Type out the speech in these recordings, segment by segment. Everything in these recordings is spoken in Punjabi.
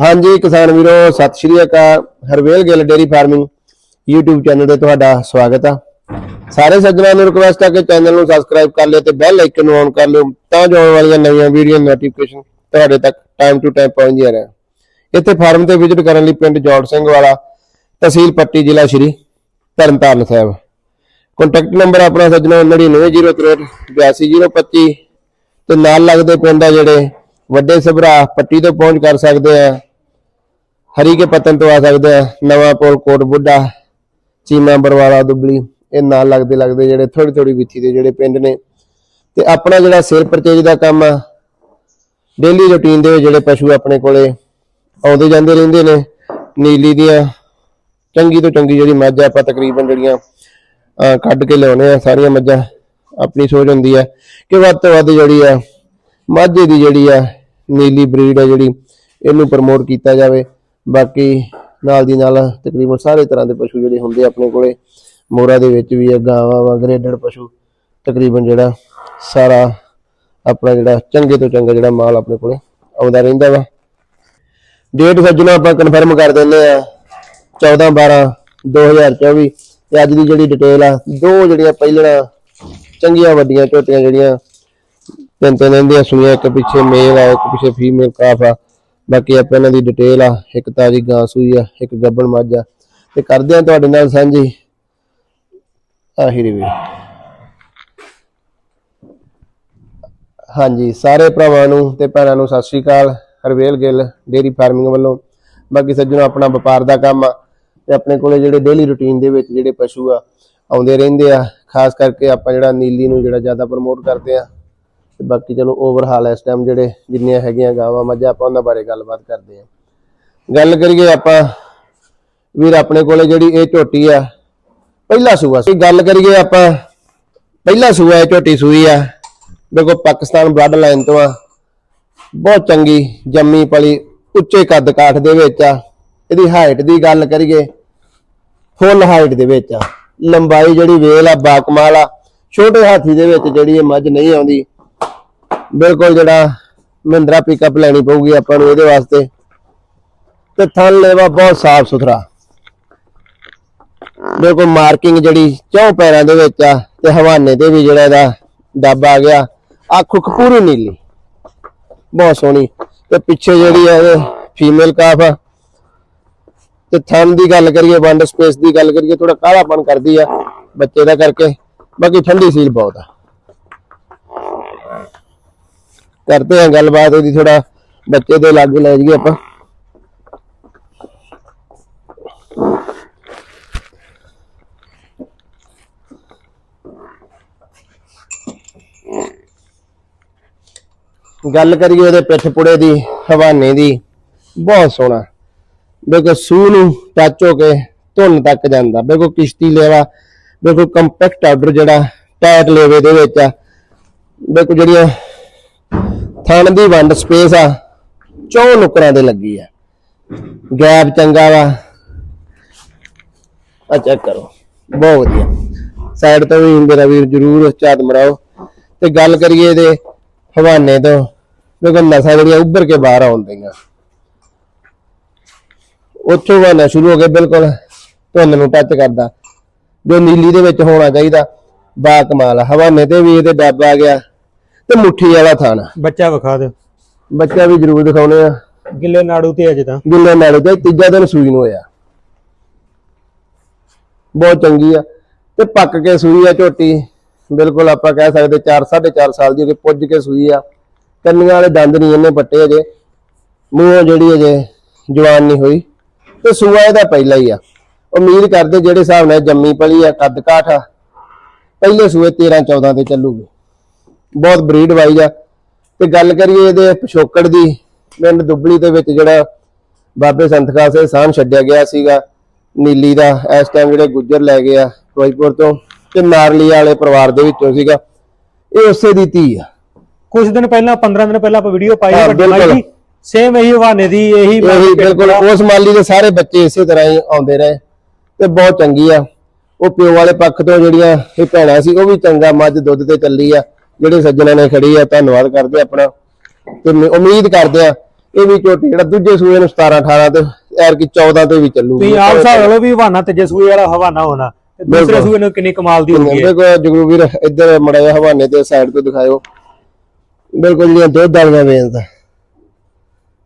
ਹਾਂਜੀ, ਕਿਸਾਨ ਵੀਰੋ, ਸਤਿ ਸ਼੍ਰੀ ਅਕਾਲ। Harvel Gill dairy farming YouTube channel ਤੇ ਤੁਹਾਡਾ ਸਵਾਗਤ ਆ। ਸਾਰੇ ਸੱਜਣਾਂ ਨੂੰ ਰਿਕੁਐਸਟ ਆ ਕਿ ਚੈਨਲ ਨੂੰ ਸਬਸਕ੍ਰਾਈਬ ਕਰ ਲਿਓ ਤੇ ਬੈਲ ਆਈਕਨ ਨੂੰ ਔਨ ਕਰ ਲਿਓ, ਤਾਂ ਜੋ ਆਉਣ ਵਾਲੀਆਂ ਨਵੀਆਂ ਵੀਡੀਓ ਨੋਟੀਫਿਕੇਸ਼ਨ ਤੁਹਾਡੇ ਤੱਕ ਟਾਈਮ ਟੂ ਟਾਈਮ ਪਹੁੰਚਦੀਆਂ ਰਹਿਣ। ਇੱਥੇ ਫਾਰਮ ਤੇ ਵਿਜ਼ਿਟ ਕਰਨ ਲਈ ਪਿੰਡ ਜੋੜ ਸਿੰਘ ਵਾਲਾ, ਤਹਿਸੀਲ ਪੱਟੀ ਜ਼ਿਲ੍ਹਾ ਸ਼੍ਰੀ ਤਰਨਤਾਰਨ ਸਾਹਿਬ। ਕੰਟੈਕਟ ਨੰਬਰ ਆਪਣਾ ਸੱਜਣੋ 9903822025 ਤੇ ਨਾਲ ਲੱਗਦੇ ਪਿੰਡ ਆ ਜਿਹੜੇ ਵੱਡੇ ਸਭਰਾ ਪੱਟੀ ਤੋਂ ਪਹੁੰਚ ਕਰ ਸਕਦੇ ਆ। ਹਰੀ ਕੇ ਪਤਨ ਤੋਂ ਆ ਸਕਦੇ ਆ, ਨਵਾਂ ਪੁਲ, ਕੋਟ ਬੁੱਢਾ, ਚੀਮਾ ਬਰਵਾਲਾ, ਦੁਬਲੀ, ਇਹ ਨਾਲ ਲੱਗਦੇ ਲੱਗਦੇ ਜਿਹੜੇ ਥੋੜੀ ਥੋੜੀ ਵਿੱਥੀ ਦੇ ਜਿਹੜੇ ਪਿੰਡ ਨੇ। ਤੇ ਆਪਣਾ ਜਿਹੜਾ ਸੇਲ ਪਰਚੇਜ ਦਾ ਕੰਮ ਆ ਡੇਲੀ ਰੁਟੀਨ ਦੇ ਜਿਹੜੇ ਪਸ਼ੂ ਆਪਣੇ ਕੋਲੇ ਆਉਂਦੇ ਜਾਂਦੇ ਰਹਿੰਦੇ ਨੇ, ਨੀਲੀ ਦੀਆਂ, ਚੰਗੀ ਤੋਂ ਚੰਗੀ ਜਿਹੜੀ ਮੱਝ ਆਪਾਂ ਤਕਰੀਬਨ ਜਿਹੜੀਆਂ ਕੱਢ ਕੇ ਲਿਆਉਣੇ ਆ, ਸਾਰੀਆਂ ਮੱਝਾਂ ਆਪਣੀ ਸੋਚ ਹੁੰਦੀ ਆ ਕਿ ਵੱਧ ਤੋਂ ਵੱਧ ਜਿਹੜੀ ਆ, ਮਾਝੇ ਦੀ ਜਿਹੜੀ ਆ, ਨੀਲੀ ਬਰੀਡ ਆ ਜਿਹੜੀ, ਇਹਨੂੰ ਪ੍ਰਮੋਟ ਕੀਤਾ ਜਾਵੇ। ਬਾਕੀ ਨਾਲ ਦੀ ਨਾਲ ਤਕਰੀਬਨ ਸਾਰੇ ਤਰ੍ਹਾਂ ਦੇ ਪਸ਼ੂ ਜਿਹੜੇ ਹੁੰਦੇ ਆ ਆਪਣੇ ਕੋਲੇ, ਮੋਰਾ ਦੇ ਵਿੱਚ ਵੀ ਆ, ਗਾਵਾਂ ਵਾ, ਗ੍ਰੇਡਡ ਪਸ਼ੂ, ਤਕਰੀਬਨ ਜਿਹੜਾ ਸਾਰਾ ਆਪਣਾ ਜਿਹੜਾ ਚੰਗੇ ਤੋਂ ਚੰਗਾ ਜਿਹੜਾ ਮਾਲ ਆਪਣੇ ਕੋਲੇ ਆਉਂਦਾ ਰਹਿੰਦਾ ਵਾ। ਡੇਟ ਸੱਜਣਾ ਆਪਾਂ ਕਨਫਰਮ ਕਰ ਦਿੰਦੇ ਆ 14 12 2024 ਤੇ ਅੱਜ ਦੀ ਜਿਹੜੀ ਡਿਟੇਲ ਆ, ਦੋ ਜਿਹੜੀਆਂ ਪਹਿਲਣਾ ਚੰਗੀਆਂ, ਵੱਡੀਆਂ ਝੋਟੀਆਂ ਜਿਹੜੀਆਂ ਤਿੰਨ ਤਿੰਨ ਦਿਨ ਦੀਆਂ ਸੂਈਆਂ ਇੱਕ ਪਿੱਛੇ ਮੇਲ ਆ, ਇੱਕ ਪਿੱਛੇ ਫੀਮੇਲ ਕਾਫ ਆ। ਬਾਕੀ ਆਪਾਂ ਇਹਨਾਂ ਦੀ ਡਿਟੇਲ ਆ, ਇੱਕ ਤਾਜੀ ਗਾਂ ਸੂਈ ਆ, ਇੱਕ ਗੱਬਣ ਮੱਝ ਆ। ਤੇ ਕਰਦੇ ਆ ਤੁਹਾਡੇ ਨਾਲ ਸਾਂਝੀ। ਆਹੀ ਰਿਵਿਊ ਹਾਂਜੀ, ਸਾਰੇ ਭਰਾਵਾਂ ਨੂੰ ਤੇ ਭੈਣਾਂ ਨੂੰ ਸਤਿ ਸ਼੍ਰੀ ਅਕਾਲ। ਹਰਵੇਲ ਗਿੱਲ ਡੇਰੀ ਫਾਰਮਿੰਗ ਵੱਲੋਂ। ਬਾਕੀ ਸੱਜਣੋ, ਆਪਣਾ ਵਪਾਰ ਦਾ ਕੰਮ ਆ ਤੇ ਆਪਣੇ ਕੋਲੇ ਜਿਹੜੇ ਡੇਲੀ ਰੁਟੀਨ ਦੇ ਵਿੱਚ ਜਿਹੜੇ ਪਸ਼ੂ ਆ, ਆਉਂਦੇ ਰਹਿੰਦੇ ਆ। ਖਾਸ ਕਰਕੇ ਆਪਾਂ ਜਿਹੜਾ ਨੀਲੀ ਨੂੰ ਜਿਹੜਾ ਜ਼ਿਆਦਾ ਪ੍ਰਮੋਟ ਕਰਦੇ ਆ। ਤੇ ਬਾਕੀ ਚਲੋ ਓਵਰਹਾਲ ਇਸ ਟਾਈਮ ਜਿਹੜੇ ਜਿੰਨੀਆਂ ਹੈਗੀਆਂ ਗਾਵਾਂ, ਮੱਝਾਂ, ਆਪਾਂ ਉਹਨਾਂ ਬਾਰੇ ਗੱਲਬਾਤ ਕਰਦੇ ਹਾਂ। ਗੱਲ ਕਰੀਏ ਆਪਾਂ ਵੀਰ ਆਪਣੇ ਕੋਲੇ ਜਿਹੜੀ ਇਹ ਝੋਟੀ ਆ, ਪਹਿਲਾ ਸੂਆ ਸੀ। ਗੱਲ ਕਰੀਏ ਆਪਾਂ, ਪਹਿਲਾ ਸੂਆ ਇਹ ਝੋਟੀ ਸੂਈ ਆ। ਦੇਖੋ ਪਾਕਿਸਤਾਨ ਬਲੱਡ ਲਾਈਨ ਤੋਂ ਆ, ਬਹੁਤ ਚੰਗੀ ਜੰਮੀ ਪਲੀ, ਉੱਚੇ ਕੱਦ ਕਾਠ ਦੇ ਵਿੱਚ ਆ। ਇਹਦੀ ਹਾਈਟ ਦੀ ਗੱਲ ਕਰੀਏ ਫੁੱਲ ਹਾਈਟ ਦੇ ਵਿੱਚ ਆ। ਲੰਬਾਈ ਜਿਹੜੀ ਵੇਲ ਆ, ਬਾਕਮਾਲ ਆ। ਛੋਟੇ ਹਾਥੀ ਦੇ ਵਿੱਚ ਜਿਹੜੀ ਇਹ ਮੱਝ ਨਹੀਂ ਆਉਂਦੀ ਬਿਲਕੁਲ ਜਿਹੜਾ ਮਹਿੰਦਰਾ ਪਿਕਅਪ ਲੈਣੀ ਪਊਗੀ ਆਪਾਂ ਨੂੰ ਇਹਦੇ ਵਾਸਤੇ। ਤੇ ਥਣ ਲੇਵਾ ਬਹੁਤ ਸਾਫ਼ ਸੁਥਰਾ। ਬਿਲਕੁਲ ਮਾਰਕਿੰਗ ਜਿਹੜੀ ਚੌ ਪੈਰਾਂ ਦੇ ਵਿੱਚ ਆ ਤੇ ਹਵਾਨੇ ਤੇ ਵੀ ਜਿਹੜਾ ਇਹਦਾ ਦੱਬ ਆ ਗਿਆ। ਅੱਖ ਉੱਖ ਪੂਰੀ ਨੀਲੀ। ਬਹੁਤ ਸੋਹਣੀ। ਤੇ ਪਿੱਛੇ ਜਿਹੜੀ ਹੈ ਇਹ ਫੀਮੇਲ ਕਾਫ ਆ। ਤੇ ਥਣ ਦੀ ਗੱਲ ਕਰੀਏ ਵੰਡ ਸਪੇਸ ਦੀ ਗੱਲ ਕਰੀਏ ਥੋੜਾ ਕਾਲਾਪਨ ਕਰਦੀ ਆ ਬੱਚੇ ਦਾ ਕਰਕੇ। ਬਾਕੀ ਠੰਡੀ ਸੀਲ ਬਹੁਤ ਆ। ਕਰਦੇ ਆ ਗੱਲਬਾਤ ਇਹਦੀ ਥੋੜਾ ਬੱਚੇ ਦੇ ਲਾਗੇ ਲੈ ਜਾਈਏ ਆਪਾਂ। ਗੱਲ ਕਰੀਏ ਉਹਦੇ ਪਿੱਠ ਪੁੜੇ ਦੀ, ਹਵਾਨੇ ਦੀ, ਬਹੁਤ ਸੋਹਣਾ। ਬਿਲਕੁਲ ਸੂ ਨੂੰ ਟੱਚ ਹੋ ਕੇ ਧੁੰਨ ਤੱਕ ਜਾਂਦਾ। ਬਿਲਕੁਲ ਕਿਸ਼ਤੀ ਲੈਵਾ, ਬਿਲਕੁਲ ਕੰਪੈਕਟ ਆਰਡਰ ਜਿਹੜਾ ਟਾਇਟ ਲੇਵੇ ਦੇ ਵਿੱਚ ਆ। ਬਿਲਕੁਲ ਜਿਹੜੀਆਂ ਥਣ ਦੀ ਵੰਡ ਸਪੇਸ ਆ, ਚੌ ਨੁਕਰਾਂ ਦੇ ਲੱਗੀ ਆ। ਗੈਪ ਚੰਗਾ ਵਾ। ਆ ਚੈੱਕ ਕਰੋ। ਬਹੁਤ ਵਧੀਆ। ਸਾਈਡ ਤੋਂ ਵੀ ਮੇਰਾ ਵੀਰ ਜਰੂਰ ਝਾਤ ਮਰਾਓ। ਤੇ ਗੱਲ ਕਰੀਏ ਇਹਦੇ ਹਵਾਨੇ ਤੋਂ ਦੇਖੋ ਨਸਾਂ ਜਿਹੜੀਆਂ ਉੱਭਰ ਕੇ ਬਾਹਰ ਆਉਂਦੀਆਂ ਉੱਥੋਂ ਹਵਾਨਾ ਸ਼ੁਰੂ ਹੋ ਗਿਆ ਬਿਲਕੁਲ ਧੁੰਨ ਨੂੰ ਟੱਚ ਕਰਦਾ। ਜੋ ਨੀਲੀ ਦੇ ਵਿੱਚ ਹੋਣਾ ਚਾਹੀਦਾ ਬਾ ਕਮਾਲ ਹਵਾਨੇ ਤੇ ਵੀ ਇਹਦੇ ਡੱਬ ਆ ਗਿਆ। ਤੇ ਮੁੱਠੀ ਵਾਲਾ ਥਾਣਾ ਬੱਚਾ ਵਿਖਾ ਦਿਓ। ਬੱਚਾ ਵੀ ਜ਼ਰੂਰ ਦਿਖਾਉਣੇ ਆ। ਗਿੱਲੇ ਨਾੜੂ ਤੇ ਅਜੇ ਤਾਂ। ਗਿੱਲੇ ਨਾਲੇ ਤੇ ਤੀਜਾ ਦਿਨ ਸੂਈ ਨੂੰ ਹੋਇਆ। ਬਹੁਤ ਚੰਗੀ ਆ। ਤੇ ਪੱਕ ਕੇ ਸੂਈ ਆ ਝੋਟੀ। ਬਿਲਕੁਲ ਆਪਾਂ ਕਹਿ ਸਕਦੇ 4 4.5 ਸਾਲ ਦੀ ਹੋ ਕੇ ਪੁੱਜ ਕੇ ਸੂਈ ਆ। ਕੰਨੀਆਂ ਵਾਲੇ ਦੰਦ ਨਹੀਂ ਇਹਨੇ ਪੱਟੇ ਅਜੇ। ਮੂੰਹੋਂ ਜਿਹੜੀ ਅਜੇ ਜਵਾਨ ਨਹੀਂ ਹੋਈ। ਤੇ ਸੂਆ ਇਹਦਾ ਪਹਿਲਾ ਹੀ ਆ। ਉਮੀਦ ਕਰਦੇ ਜਿਹੜੇ ਹਿਸਾਬ ਨਾਲ ਜੰਮੀ ਪਲੀ ਆ ਕੱਦ ਕਾਠ ਆ। ਪਹਿਲੇ ਸੂਏ 13 14 ਤੇ ਚੱਲੂਗੀ। ਬਹੁਤ ਬਰੀਡ ਵਾਈਜ਼ ਆ। ਤੇ ਗੱਲ ਕਰੀਏ ਇਹਦੇ ਪਿਛੋਕੜ ਦੀ ਪਿੰਡ ਦੁੱਬਲੀ ਦੇ ਵਿੱਚ ਜਿਹੜਾ ਬਾਬੇ ਸੰਤ ਖਾਲਸੇ ਸਾਹਨ ਛੱਡਿਆ ਗਿਆ ਸੀਗਾ ਨੀਲੀ ਦਾ ਇਸ ਟਾਈਮ ਜਿਹੜੇ ਗੁੱਜਰ ਲੈ ਗਏ ਆ ਫਿਰੋਜ਼ਪੁਰ ਤੋਂ ਤੇ ਨਾਰਲੀ ਵਾਲੇ ਪਰਿਵਾਰ ਦੇ ਵਿੱਚੋਂ ਸੀਗਾ। ਇਹ ਉਸੇ ਦੀ ਧੀ ਆ। ਕੁਝ ਦਿਨ ਪਹਿਲਾਂ 15 ਦਿਨ ਪਹਿਲਾਂ ਆਪਾਂ ਵੀਡੀਓ ਪਾਈ ਵੱਡੀ ਮਾਈ ਬਿਲਕੁਲ। ਦੀ ਸੇਮ ਇਹੀ ਹਵਾਨੇ ਦੀ ਇਹੀ ਇਹੀ ਬਿਲਕੁਲ ਉਸ ਮਾਲੀ ਦੇ ਸਾਰੇ ਬੱਚੇ ਇਸੇ ਤਰ੍ਹਾਂ ਹੀ ਆਉਂਦੇ ਰਹੇ ਤੇ ਬਹੁਤ ਚੰਗੀ ਆ। ਉਹ ਪਿਓ ਵਾਲੇ ਪੱਖ ਤੋਂ ਜਿਹੜੀਆਂ ਇਹ ਭੈਣਾਂ ਸੀ ਉਹ ਵੀ ਚੰਗਾ ਮੱਝ ਦੁੱਧ ਤੇ ਚੱਲੀ ਆ। ਜਿਹੜੇ ਸੱਜਣਾ ਨੇ ਖੜੀ ਆ ਧੰਨਵਾਦ ਕਰਦੇ ਆਪਣਾ। ਤੇ ਉਮੀਦ ਕਰਦੇ ਆ ਇਹ ਵੀ ਝੋਟੀ ਜਿਹੜਾ ਦੂਜੇ ਸੂਏ ਨੂੰ 17 18 ਤੇ ਐਰ ਕੀ 14 ਤੇ ਵੀ ਚੱਲੂਗੀ। ਤੁਸੀਂ ਆਪ ਹਿਸਾਬ ਲਓ ਵੀ ਹਵਾਨਾ ਤੀਜੇ ਸੂਏ ਵਾਲਾ ਹਵਾਨਾ ਹੋਣਾ। ਤੇ ਦੂਸਰੇ। ਸੂਏ ਨੂੰ ਕਿੰਨੀ ਕਮਾਲ ਦੀ ਹੋਣੀ ਹੈ। ਦੇਖੋ ਜਗਰੂ ਵੀਰ ਇੱਧਰ ਮੜਾ ਜਿਹਾ ਹਵਾਨੇ ਤੇ ਸਾਈਡ ਤੋਂ ਦਿਖਾਇਓ। ਬਿਲਕੁਲ ਜਿਹੜੀਆਂ ਦੁੱਧ ਵਾਲੀਆਂ ਵੇਨਸ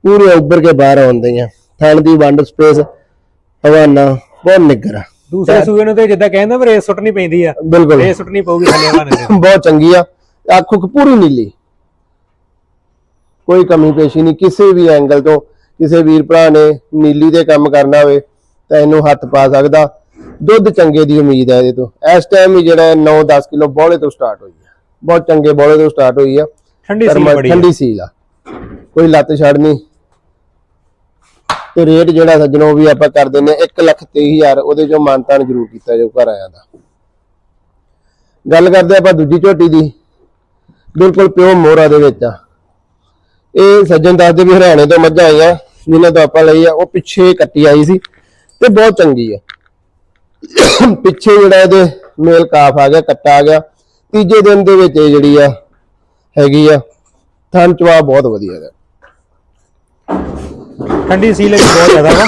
ਪੂਰੇ ਉੱਭਰ ਕੇ ਬਾਹਰ ਆਉਂਦੀਆਂ ਥਣ ਦੀ ਵੰਡ ਸਪੇਸ ਹਵਾਨਾ ਬਹੁਤ ਨਿੱਗਰ ਦੂਸਰੇ ਸੂਏ ਨੂੰ ਤੇ ਜਿੱਦਾਂ ਕਹਿੰਦੇ ਵੀ ਰੇਸ ਸੁੱਟਣੀ ਪੈਂਦੀ ਆ। ਬਿਲਕੁਲ। ਰੇਸ ਸੁੱਟਣੀ ਪਊਗੀ ਥੱਲੇ ਹਵਾਨੇ ਦੇ ਬਹੁਤ ਚੰਗੀ ਆ। ਅੱਖ ਉੱਖ ਪੂਰੀ ਨੀਲੀ। ਕੋਈ ਕਮੀ ਪੇਸ਼ੀ ਨਹੀਂ ਕਿਸੇ ਵੀ ਐਂਗਲ ਤੋਂ ਕਿਸੇ ਵੀਰ ਭਰਾ ਨੇ ਨੀਲੀ ਤੇ ਕੰਮ ਕਰਨਾ ਹੋਵੇ ਤਾਂ ਇਹਨੂੰ ਹੱਥ ਪਾ ਸਕਦਾ। ਦੁੱਧ ਚੰਗੇ ਦੀ ਉਮੀਦ ਹੈ ਇਹਦੇ ਤੋਂ। ਇਸ ਟਾਈਮ ਹੀ ਜਿਹੜਾ 9-10 ਕਿਲੋ ਬੋਲੇ ਤੋਂ ਸਟਾਰਟ ਹੋਈ ਆ। ਬਹੁਤ ਚੰਗੇ ਬੋਲੇ ਤੋਂ ਸਟਾਰਟ ਹੋਈ ਆ। ਠੰਡੀ ਸੀ ਬੜੀ। ਠੰਡੀ ਸੀਲ ਆ। ਕੋਈ ਲੱਤ ਛੱਡਣੀ ਤੇ ਰੇਟ ਜਿਹੜਾ ਸੱਜਣੋ ਵੀ ਆਪਾਂ ਕਰ ਦਿੰਨੇ 1 ਲੱਖ 23000 ਉਹਦੇ ਚੋਂ ਮਾਨਤਾਨ ਜ਼ਰੂਰ ਕੀਤਾ ਜੋ ਘਰ ਆਇਆ ਦਾ। ਗੱਲ ਕਰਦੇ ਆਪਾਂ ਦੂਜੀ ਝੋਟੀ ਦੀ। ਬਿਲਕੁਲ ਪਿਓ ਮੋਹਰਾ ਦੇ ਵਿੱਚ ਆ। ਇਹ ਸੱਜਣ ਦੱਸਦੇ ਵੀ ਹਰਿਆਣੇ ਤੋਂ ਮੱਝਾਂ ਆਈਆਂ ਜਿਨ੍ਹਾਂ ਤੋਂ ਆਪਾਂ ਲਈ ਆ ਉਹ ਪਿੱਛੇ ਕੱਟੀ ਆਈ ਸੀ ਤੇ ਬਹੁਤ ਚੰਗੀ ਆ। ਪਿੱਛੇ ਜਿਹੜਾ ਇਹਦੇ ਮੇਲ ਕਾਫ ਆ ਗਿਆ ਕੱਟਾ ਆ ਗਿਆ। ਤੀਜੇ ਦਿਨ ਦੇ ਵਿੱਚ ਇਹ ਜਿਹੜੀ ਆ ਹੈਗੀ ਆ ਥਣ ਚਵਾ ਬਹੁਤ ਵਧੀਆ ਹੈ ਠੰਡੀ ਸੀ ਲਈ ਬਹੁਤ ਜ਼ਿਆਦਾ ਵਾ।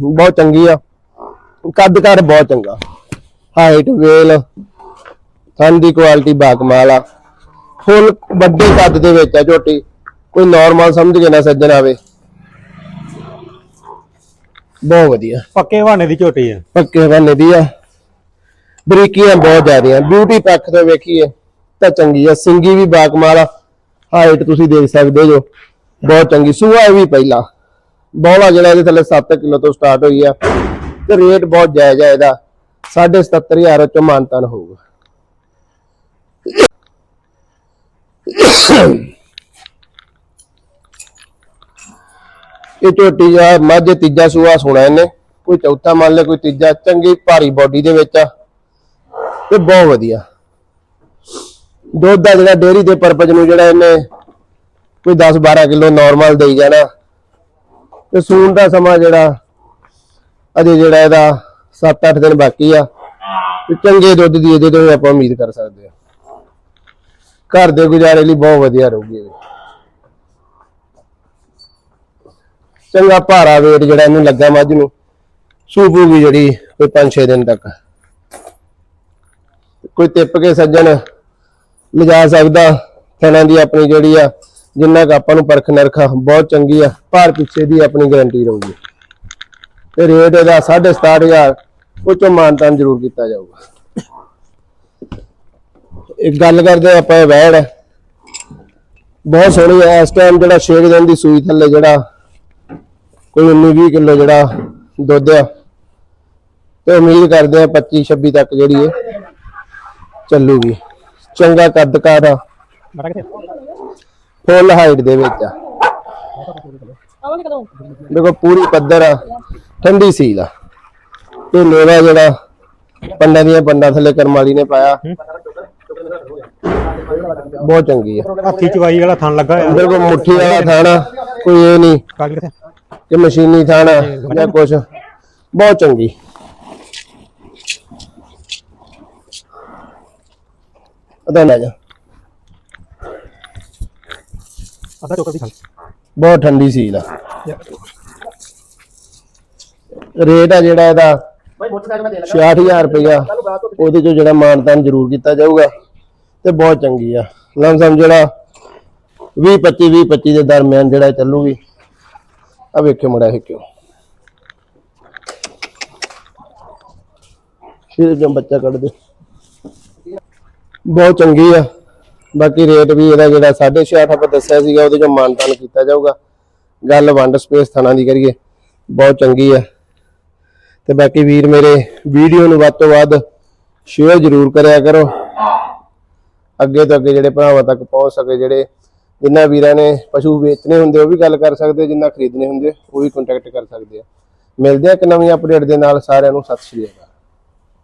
ਬਹੁਤ ਚੰਗੀ ਆ। ਕੱਦ ਕੱਦ ਬਹੁਤ ਚੰਗਾ। ਹਾਈਟ ਵੇਲ ਥਣ ਦੀ ਕੁਆਲਿਟੀ ਬਾਕਮਾਲ ਆ। ਫੁੱਲ ਵੱਡੇ ਕੱਦ ਦੇ ਵਿੱਚ ਆ ਝੋਟੀ। ਕੋਈ ਨਾਰਮਲ ਸਮਝ ਕੇ ਨਾ ਸੱਜਣ ਆਵੇ। ਬਹੁਤ ਵਧੀਆ। ਪੱਕੇ ਹਵਾਨੇ ਦੀ ਝੋਟੀ ਆ। ਪੱਕੇ ਬੰਨੇ ਦੀ ਆ। ਬਰੀਕੀਆਂ ਬਹੁਤ ਜ਼ਿਆਦੀਆਂ। ਬਿਊਟੀ ਪੱਖ ਤੋਂ ਵੇਖੀਏ ਤਾਂ ਚੰਗੀ ਆ। ਸਿੰਗੀ ਵੀ ਬਾਕਮਾਲ ਆ। ਹਾਈਟ ਤੁਸੀਂ ਦੇਖ ਸਕਦੇ ਜੋ। ਬਹੁਤ ਚੰਗੀ। ਸੂਆ ਵੀ ਪਹਿਲਾ। ਬੌਲਾ ਜਿਹੜਾ ਇਹਦੇ ਥੱਲੇ 7 ਕਿਲੋ ਤੋਂ ਸਟਾਰਟ ਹੋਈ ਆ। ਤੇ ਰੇਟ ਬਹੁਤ ਜਾਇਜ਼ ਆ ਇਹਦਾ। 77500 ਚ ਮਾਨਤਨ ਹੋਊਗਾ। ਇਹ ਝੋਟੀ ਆ ਮੱਝ, ਤੀਜਾ ਸੂਆ ਸੁਣਾ ਇਹਨੇ। ਕੋਈ ਚੌਥਾ ਮੰਨ ਲੈ, ਕੋਈ ਤੀਜਾ। ਚੰਗੀ ਭਾਰੀ ਬਾਡੀ ਦੇ ਵਿੱਚ ਆ। ਤੇ ਬਹੁਤ ਵਧੀਆ। ਦੁੱਧ ਦਾ ਜਿਹੜਾ ਡੇਅਰੀ ਦੇ ਪਰਪਸ ਨੂੰ ਜਿਹੜਾ ਇਹਨੇ ਕੋਈ 10 12 ਕਿਲੋ ਨਾਰਮਲ ਦੇਈ ਜਾਣਾ। ਤੇ ਸੂਣ ਦਾ ਸਮਾਂ ਜਿਹੜਾ, ਅਜੇ ਜਿਹੜਾ ਇਹਦਾ 7-8 ਦਿਨ ਬਾਕੀ ਆ। ਚੰਗੇ ਦੁੱਧ ਦੀ ਇਹਦੇ ਤੋਂ ਆਪਾਂ ਉਮੀਦ ਕਰ ਸਕਦੇ ਆ। ਘਰ ਦੇ ਗੁਜ਼ਾਰੇ ਲਈ ਬਹੁਤ ਵਧੀਆ ਰਹੂਗੀ ਇਹ। ਚੰਗਾ ਭਾਰਾ weight ਜਿਹੜਾ ਇਹਨੂੰ ਲੱਗਾ ਮੱਝ ਨੂੰ, ਸੂਪੂਗੀ ਜਿਹੜੀ ਕੋਈ 5-6 ਦਿਨ ਤੱਕ। ਕੋਈ ਟਿੱਪ ਕੇ ਸੱਜਣ, ਲਿਜਾ ਸਕਦਾ, ਥਣਾ ਦੀ ਆਪਣੀ ਜਿਹੜੀ ਆ, ਜਿੰਨਾ ਕੁ ਆਪਾਂ ਨੂੰ ਪਰਖ ਨਰਖਾ ਬਹੁਤ ਚੰਗੀ ਆ, ਭਾਰ ਪਿੱਛੇ ਦੀ ਆਪਣੀ ਗਾਰੰਟੀ ਰਹੂਗੀ। ਤੇ ਰੇਟ ਇਹਦਾ 67500 ਉਹ ਚੋਂ ਮਾਨਤਾਨ ਜ਼ਰੂਰ ਕੀਤਾ ਜਾਊਗਾ। ਇੱਕ ਗੱਲ ਕਰਦੇ ਹਾਂ ਆਪਾਂ ਇਹ ਵੈੜ ਬਹੁਤ ਸੋਹਣੀ ਹੈ। ਇਸ ਟਾਈਮ ਜਿਹੜਾ 6 ਦਿਨ ਦੀ ਸੂਈ ਥੱਲੇ ਜਿਹੜਾ ਕੋਈ 19 20 ਕਿਲੋ ਜਿਹੜਾ ਦੁੱਧ ਆ ਤੇ ਉਮੀਦ ਕਰਦੇ ਆ 25 26 ਤੱਕ ਜਿਹੜੀ ਇਹ ਚੱਲੂਗੀ। ਚੰਗਾ ਕੱਦ ਕਾਠ ਆ। ਫੁੱਲ ਹਾਈਟ ਦੇ ਵਿੱਚ ਆ। ਦੇਖੋ ਪੂਰੀ ਪੱਧਰ ਆ। ਠੰਡੀ ਸੀਲ ਆ। ਤੇ ਮੇਵਾ ਜਿਹੜਾ ਪੰਡਾਂ ਦੀਆਂ ਪੰਡਾਂ ਥੱਲੇ ਕਰਮਾਲੀ ਨੇ ਪਾਇਆ। ਬਹੁਤ ਚੰਗੀ ਆ। ਹੱਥੀ ਚਵਾਈ ਵਾਲਾ ਥਣ ਲੱਗਾ ਹੋਇਆ। ਬਿਲਕੁਲ ਮੁੱਠੀ ਵਾਲਾ ਥਾਣਾ ਕੋਈ ਇਹ ਨਹੀਂ ਕਾਗਜ਼ ਕਿੱਥੇ ਕਿ ਮਸ਼ੀਨੀ ਥਾਣਾ ਜਾਂ ਕੁਛ। ਬਹੁਤ ਚੰਗੀ। ਅਦਾ ਲੈ ਜਾ। ਅੱਧਾ ਚੋਕਾ ਦੀ ਖਾ ਬਹੁਤ ਠੰਡੀ ਸੀਲ ਆ। ਰੇਟ ਆ ਜਿਹੜਾ ਇਹਦਾ 66000 ਰੁਪਇਆ ਉਹਦੇ ਚੋਂ ਜਿਹੜਾ ਮਾਨਤਾਨ ਜ਼ਰੂਰ ਕੀਤਾ ਜਾਊਗਾ ਤੇ ਬਹੁਤ ਚੰਗੀ ਆ। ਲਮਸਮ ਜਿਹੜਾ 20 25 20 25 ਦੇ ਦਰਮਿਆਨ ਜਿਹੜਾ ਚੱਲੂਗੀ। ਆ ਵੇਖਿਓ ਮੜਾ ਇਹ ਕਿਉਂ ਫਿਰ ਜੋ ਬੱਚਾ ਕੱਢ ਦੇ। ਬਹੁਤ ਚੰਗੀ ਆ। ਬਾਕੀ ਰੇਟ ਵੀ ਇਹਦਾ ਜਿਹੜਾ 6.5 ਆਪਾਂ ਦੱਸਿਆ ਸੀਗਾ ਉਹਦੇ ਚੋਂ ਮਾਨਤਾਨ ਕੀਤਾ ਜਾਊਗਾ। ਗੱਲ ਵੰਡ ਸਪੇਸ ਥਾਣਾ ਦੀ ਕਰੀਏ। ਬਹੁਤ ਚੰਗੀ ਆ। ਤੇ ਬਾਕੀ ਵੀਰ ਮੇਰੇ ਵੀਡੀਓ ਨੂੰ ਵੱਧ ਤੋਂ ਵੱਧ ਸ਼ੇਅਰ ਜ਼ਰੂਰ ਕਰਿਆ ਕਰੋ। ਅੱਗੇ ਤੋਂ ਅੱਗੇ ਜਿਹੜੇ ਭਰਾਵਾਂ ਤੱਕ ਪਹੁੰਚ ਸਕੇ, ਜਿਹੜੇ ਜਿਨ੍ਹਾਂ ਵੀਰਾਂ ਨੇ ਪਸ਼ੂ ਵੇਚਣੇ ਹੁੰਦੇ, ਉਹ ਵੀ ਗੱਲ ਕਰ ਸਕਦੇ ਜਿਨ੍ਹਾਂ ਖਰੀਦਣੇ ਹੁੰਦੇ, ਉਹ ਵੀ ਕੰਟੈਕਟ ਕਰ ਸਕਦੇ ਆ। ਮਿਲਦੇ ਆ ਇੱਕ ਨਵੀਂ ਅਪਡੇਟ ਦੇ ਨਾਲ, ਸਾਰਿਆਂ ਨੂੰ ਸਤਿ ਸ਼੍ਰੀ ਅਕਾਲ।